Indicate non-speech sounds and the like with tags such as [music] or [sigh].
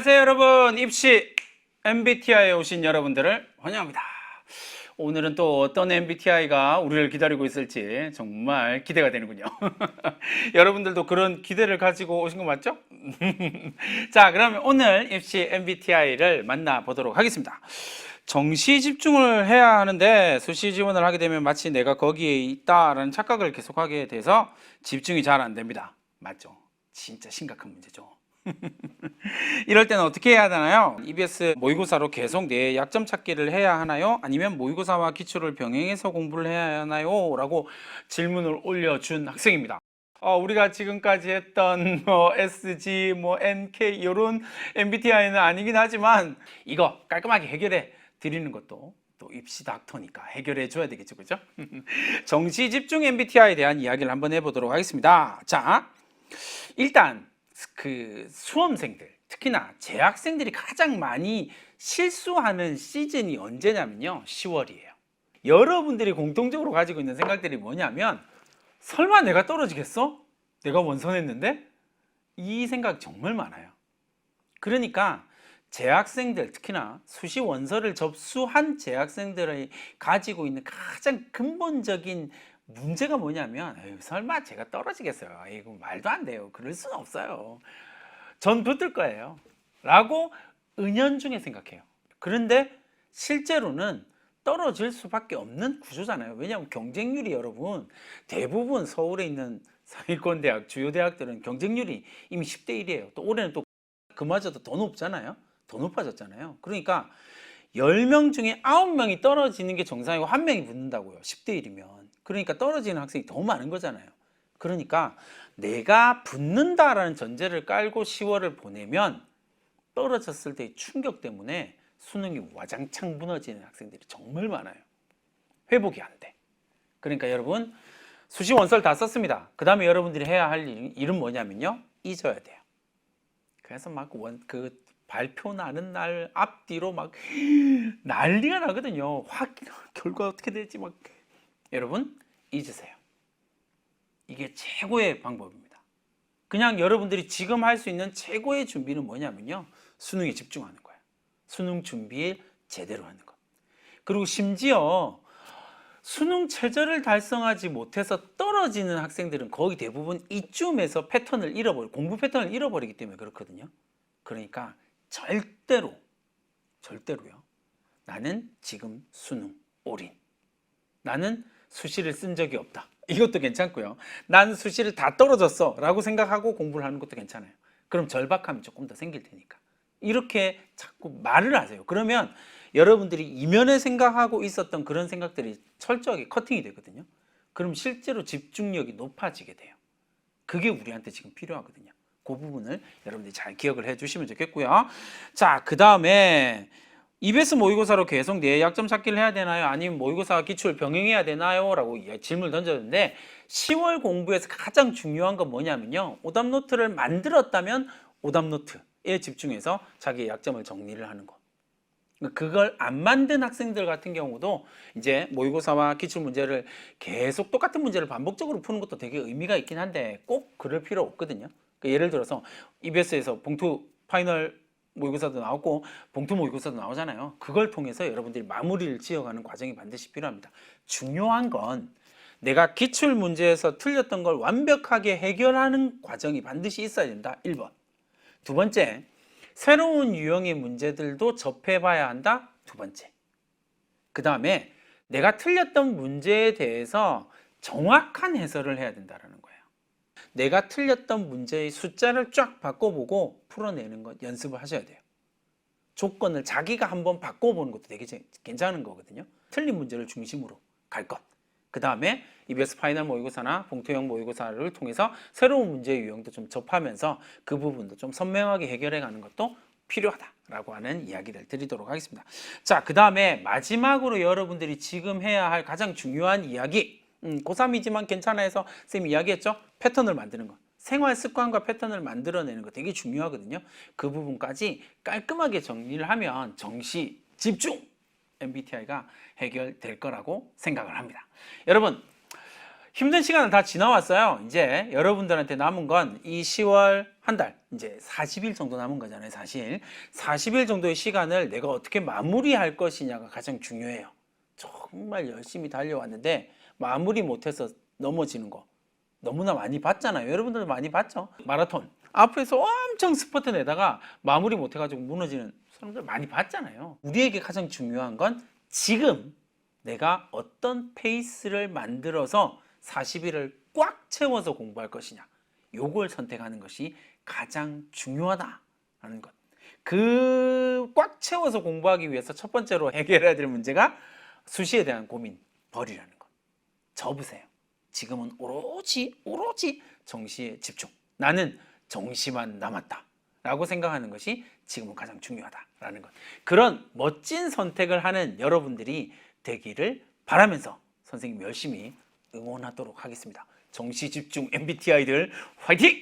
안녕하세요 여러분. 입시 MBTI에 오신 여러분들을 환영합니다. 오늘은 또 어떤 MBTI가 우리를 기다리고 있을지 정말 기대가 되는군요. [laughs] 여러분들도 그런 기대를 가지고 오신 거 맞죠? [laughs] 자 그러면 오늘 입시 MBTI를 만나보도록 하겠습니다. 정시 집중을 해야 하는데 수시 지원을 하게 되면 마치 내가 거기에 있다라는 착각을 계속하게 돼서 집중이 잘 안 됩니다. 맞죠? 진짜 심각한 문제죠 [laughs] 이럴 때는 어떻게 해야 하나요? EBS 모의고사로 계속 내 약점 찾기를 해야 하나요? 아니면 모의고사와 기초를 병행해서 공부를 해야 하나요? 라고 질문을 올려준 학생입니다. 어, 우리가 지금까지 했던 뭐 SG, 뭐 NK 이런 MBTI는 아니긴 하지만 이거 깔끔하게 해결해 드리는 것도 또 입시 닥터니까 해결해 줘야 되겠죠, 그죠? [laughs] 정시 집중 MBTI에 대한 이야기를 한번 해보도록 하겠습니다. 자, 일단 그 수험생들 특히나 재학생들이 가장 많이 실수하는 시즌이 언제냐면요 10월이에요 여러분들이 공통적으로 가지고 있는 생각들이 뭐냐면 설마 내가 떨어지겠어? 내가 원선했는데? 이 생각 정말 많아요 그러니까 재학생들 특히나 수시 원서를 접수한 재학생들이 가지고 있는 가장 근본적인 문제가 뭐냐면 에휴, 설마 제가 떨어지겠어요. 이거 말도 안 돼요. 그럴 수는 없어요. 전 붙을 거예요. 라고 은연중에 생각해요. 그런데 실제로는 떨어질 수밖에 없는 구조잖아요. 왜냐하면 경쟁률이 여러분 대부분 서울에 있는 상위권 대학 주요 대학들은 경쟁률이 이미 10대 1이에요. 또 올해는 또 그마저도 더 높잖아요. 더 높아졌잖아요. 그러니까 10명 중에 9명이 떨어지는 게 정상이고 한 명이 붙는다고요. 10대 1이면. 그러니까 떨어지는 학생이 더 많은 거잖아요. 그러니까 내가 붙는다라는 전제를 깔고 10월을 보내면 떨어졌을 때의 충격 때문에 수능이 와장창 무너지는 학생들이 정말 많아요. 회복이 안 돼. 그러니까 여러분 수시 원서를 다 썼습니다. 그 다음에 여러분들이 해야 할 일, 일은 뭐냐면요. 잊어야 돼요. 그래서 막 원 그 발표 나는 날 앞뒤로 막 [gasps] 난리가 나거든요. 확 결과 어떻게 될지 막 여러분 잊으세요. 이게 최고의 방법입니다. 그냥 여러분들이 지금 할 수 있는 최고의 준비는 뭐냐면요. 수능에 집중하는 거예요. 수능 준비에 제대로 하는 것. 그리고 심지어 수능 최저를 달성하지 못해서 떨어지는 학생들은 거의 대부분 이쯤에서 패턴을 잃어버리 공부 패턴을 잃어버리기 때문에 그렇거든요. 그러니까 절대로 절대로요. 나는 지금 수능 올인. 나는 수시를 쓴 적이 없다. 이것도 괜찮고요. 난 수시를 다 떨어졌어 라고 생각하고 공부를 하는 것도 괜찮아요. 그럼 절박함이 조금 더 생길 테니까. 이렇게 자꾸 말을 하세요. 그러면 여러분들이 이면에 생각하고 있었던 그런 생각들이 철저하게 커팅이 되거든요. 그럼 실제로 집중력이 높아지게 돼요. 그게 우리한테 지금 필요하거든요. 그 부분을 여러분들이 잘 기억을 해 주시면 좋겠고요. 자, 그 다음에 EBS 모의고사로 계속 내 약점 찾기를 해야 되나요? 아니면 모의고사 기출 병행해야 되나요? 라고 질문을 던졌는데 10월 공부에서 가장 중요한 건 뭐냐면요. 오답 노트를 만들었다면 오답 노트에 집중해서 자기의 약점을 정리를 하는 거. 그걸 안 만든 학생들 같은 경우도 이제 모의고사와 기출 문제를 계속 똑같은 문제를 반복적으로 푸는 것도 되게 의미가 있긴 한데 꼭 그럴 필요 없거든요. 그러니까 예를 들어서 EBS에서 봉투 파이널 모의고사도 나오고 봉투 모의고사도 나오잖아요. 그걸 통해서 여러분들이 마무리를 지어가는 과정이 반드시 필요합니다. 중요한 건 내가 기출 문제에서 틀렸던 걸 완벽하게 해결하는 과정이 반드시 있어야 된다. 1번. 두 번째, 새로운 유형의 문제들도 접해봐야 한다. 두 번째. 그 다음에 내가 틀렸던 문제에 대해서 정확한 해설을 해야 된다는 거예요. 내가 틀렸던 문제의 숫자를 쫙 바꿔보고 풀어내는 것 연습을 하셔야 돼요. 조건을 자기가 한번 바꿔보는 것도 되게 괜찮은 거거든요. 틀린 문제를 중심으로 갈 것. 그 다음에 EBS 파이널 모의고사나 봉투형 모의고사를 통해서 새로운 문제 유형도 좀 접하면서 그 부분도 좀 선명하게 해결해 가는 것도 필요하다라고 하는 이야기를 드리도록 하겠습니다. 자, 그 다음에 마지막으로 여러분들이 지금 해야 할 가장 중요한 이야기 음, 고3이지만 괜찮아 해서 쌤이 이야기했죠? 패턴을 만드는 것. 생활 습관과 패턴을 만들어내는 거 되게 중요하거든요. 그 부분까지 깔끔하게 정리를 하면 정시, 집중! MBTI가 해결될 거라고 생각을 합니다. 여러분, 힘든 시간은 다 지나왔어요. 이제 여러분들한테 남은 건 이 10월 한 달, 이제 40일 정도 남은 거잖아요, 사실. 40일 정도의 시간을 내가 어떻게 마무리할 것이냐가 가장 중요해요. 정말 열심히 달려왔는데 마무리 못해서 넘어지는 거 너무나 많이 봤잖아요. 여러분들도 많이 봤죠? 마라톤. 앞에서 엄청 스퍼트 내다가 마무리 못해가지고 무너지는 사람들 많이 봤잖아요. 우리에게 가장 중요한 건 지금 내가 어떤 페이스를 만들어서 40일을 꽉 채워서 공부할 것이냐. 요걸 선택하는 것이 가장 중요하다라는 것. 그 꽉 채워서 공부하기 위해서 첫 번째로 해결해야 될 문제가 수시에 대한 고민 버리라는 것. 접으세요. 지금은 오로지 오로지 정시에 집중. 나는 정시만 남았다. 라고 생각하는 것이 지금은 가장 중요하다라는 것. 그런 멋진 선택을 하는 여러분들이 되기를 바라면서 선생님 열심히 응원하도록 하겠습니다. 정시 집중 MBTI들 화이팅!